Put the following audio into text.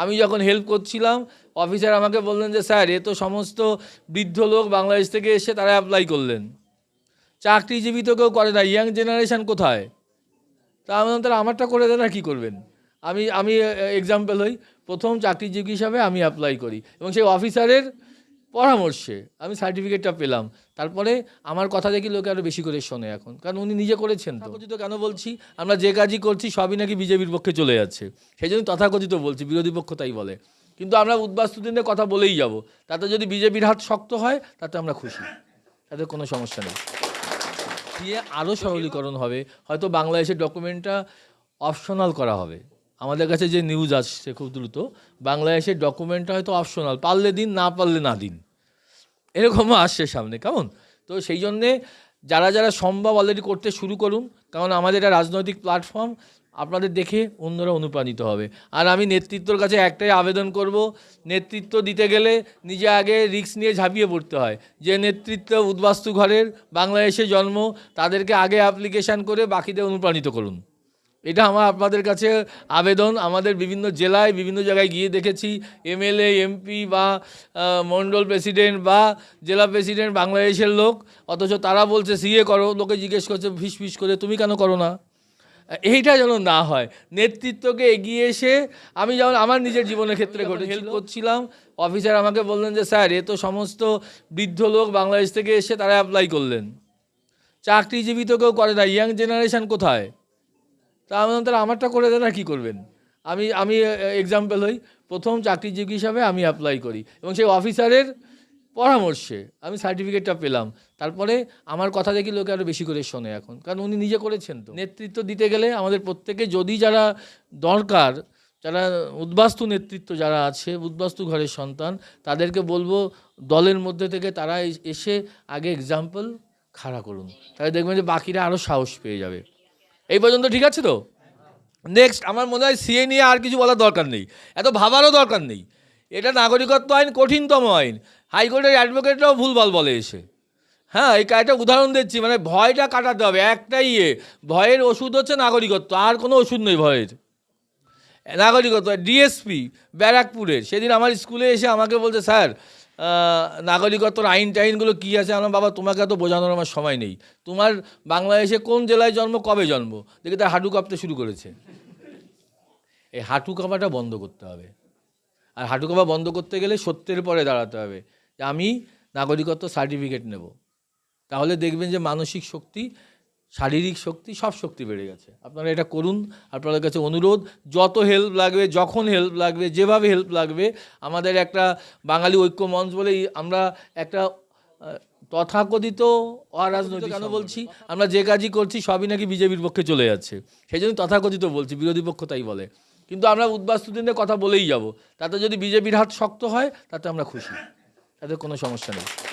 আমি যখন হেল্প করছিলাম অফিসার আমাকে বললেন যে, স্যার, এ তো সমস্ত বৃদ্ধ লোক বাংলাদেশ থেকে এসে তারা অ্যাপ্লাই করলেন। চাকরিজীবী তো কেউ করে না ইয়াং জেনারেশান কোথায়? তা আমি তারা আমারটা করে দেন আর কী করবেন? আমি আমি এক্সাম্পল হই, প্রথম চাকরিজীবী হিসাবে আমি অ্যাপ্লাই করি এবং সেই অফিসারের পরামর্শে আমি সার্টিফিকেটটা পেলাম। তারপরে আমার কথা দেখি লোকে আরও বেশি করে শোনে এখন। কারণ উনি নিজে করেছেন তথাকথিত কেন বলছি? আমরা যে কাজই করছি সবই নাকি বিজেপির পক্ষে চলে যাচ্ছে। সেই জন্য তথাকথিত বলছি বিরোধী পক্ষ তাই বলে। কিন্তু আমরা উদ্বাস্তু দিনে কথা বলেই যাব। তাতে যদি বিজেপির হাত শক্ত হয় তাতে আমরা খুশি। তাতে কোনো সমস্যা নেই। দিয়ে আরও সরলীকরণ হবে। হয়তো বাংলাদেশের ডকুমেন্টটা অপশনাল করা হবে। আমাদের কাছে যে নিউজ আসছে খুব দ্রুত বাংলাদেশের ডকুমেন্টটা হয়তো অপশনাল পারলে দিন না পারলে না দিন। এরকমও আসছে সামনে, কেমন? তো সেই জন্যে যারা যারা সম্ভব অলরেডি করতে শুরু করুন, কারণ আমাদের এটা রাজনৈতিক প্ল্যাটফর্ম আপনাদের দেখে অন্যরা অনুপ্রাণিত হবে। আর আমি নেতৃত্বর কাছে একটাই আবেদন করব, নেতৃত্ব দিতে গেলে নিজে আগে রিস্ক নিয়ে ঝাঁপিয়ে পড়তে হয়। যে নেতৃত্ব উদ্বাস্তু ঘরের বাংলাদেশে জন্ম, তাদেরকে আগে অ্যাপ্লিকেশান করে বাকিদের অনুপ্রাণিত করুন। এটা আমার আপনাদের কাছে আবেদন। আমাদের বিভিন্ন জেলায় বিভিন্ন জায়গায় গিয়ে দেখেছি। এমএলএ এমপি বা আহ, মণ্ডল প্রেসিডেন্ট বা জেলা প্রেসিডেন্ট বাংলাদেশের লোক। অথচ তারা বলছে সিএ করো লোকে জিজ্ঞেস করছে ফিস ফিস করে। তুমি কেন করো না? এইটা যেন না হয়। নেতৃত্বকে এগিয়ে এসে আমি যেমন আমার নিজের জীবনের ক্ষেত্রে ঘটে হেল্প করছিলাম অফিসার আমাকে বললেন যে স্যার এ তো সমস্ত বৃদ্ধ লোক বাংলাদেশ থেকে এসে তারা অ্যাপ্লাই করলেন। চাকরিজীবী তো কেউ করে না ইয়াং জেনারেশান কোথায়? তা আমি বললাম, তাহলে আমারটা করে দেন আর কী করবেন? আমি আমি এক্সাম্পল হই প্রথম চাকরিজীবী হিসাবে আমি অ্যাপ্লাই করি এবং সেই অফিসারের পরামর্শে আমি সার্টিফিকেটটা পেলাম। তারপরে আমার কথা দেখি লোকে আরও বেশি করে শোনে এখন কারণ উনি নিজে করেছেন তো। নেতৃত্ব দিতে গেলে আমাদের প্রত্যেকে যদি যারা দরকার যারা উদ্বাস্তু নেতৃত্ব যারা আছে উদ্বাস্তু ঘরের সন্তান তাদেরকে বলব দলের মধ্যে থেকে তারা এসে আগে এক্সাম্পল খাড়া করুন। তাহলে দেখবেন যে বাকিরা আরও সাহস পেয়ে যাবে। এই পর্যন্ত ঠিক আছে তো? নেক্সট আমার মনে হয় সিএ নিয়ে আর কিছু বলার দরকার নেই। এত ভাবারও দরকার নেই। এটা নাগরিকত্ব আইন কঠিনতম আইন। হাইকোর্টের অ্যাডভোকেটরাও ভুলভাল বলে এসে। হ্যাঁ এই একটা উদাহরণ দিচ্ছি মানে ভয়টা কাটাতে হবে, একটাই ইয়ে ভয়ের ওষুধ হচ্ছে নাগরিকত্ব, আর কোনো ওষুধ নেই ভয়ের। নাগরিকত্ব ডিএসপি ব্যারাকপুরের। সেদিন আমার স্কুলে এসে আমাকে বলছে, স্যার নাগরিকত্বর আইন টাইনগুলো কী আছে? আমার বাবা, তোমাকে এত বোঝানোর আমার সময় নেই। তোমার বাংলাদেশে কোন জেলায় জন্ম, কবে জন্ম? দেখি তার হাঁটু কাঁপতে শুরু করেছে। এই হাঁটু কাঁপাটা বন্ধ করতে হবে। আর হাঁটু কাঁপা বন্ধ করতে গেলে সত্যের পরে দাঁড়াতে হবে যে আমি নাগরিকত্ব সার্টিফিকেট নেব। তাহলে দেখবেন যে মানসিক শক্তি শারীরিক শক্তি সব শক্তি বেড়ে গেছে। আপনারা এটা করুন আপনাদের কাছে অনুরোধ যত হেল্প লাগবে যখন হেল্প লাগবে যেভাবে হেল্প লাগবে আমাদের একটা বাঙালি ঐক্য মঞ্চ বলেই আমরা একটা তথাকথিত অরাজনৈতিক কেন বলছি? আমরা যে কাজই করছি সবই নাকি বিজেপির পক্ষে চলে যাচ্ছে। সেই জন্য তথাকথিত বলছি বিরোধী পক্ষ তাই বলে। কিন্তু আমরা উদ্বাস্তু দিনে কথা বলেই যাব। তাতে যদি বিজেপির হাত শক্ত হয় তাতে আমরা খুশি। তাতে কোনো সমস্যা নেই।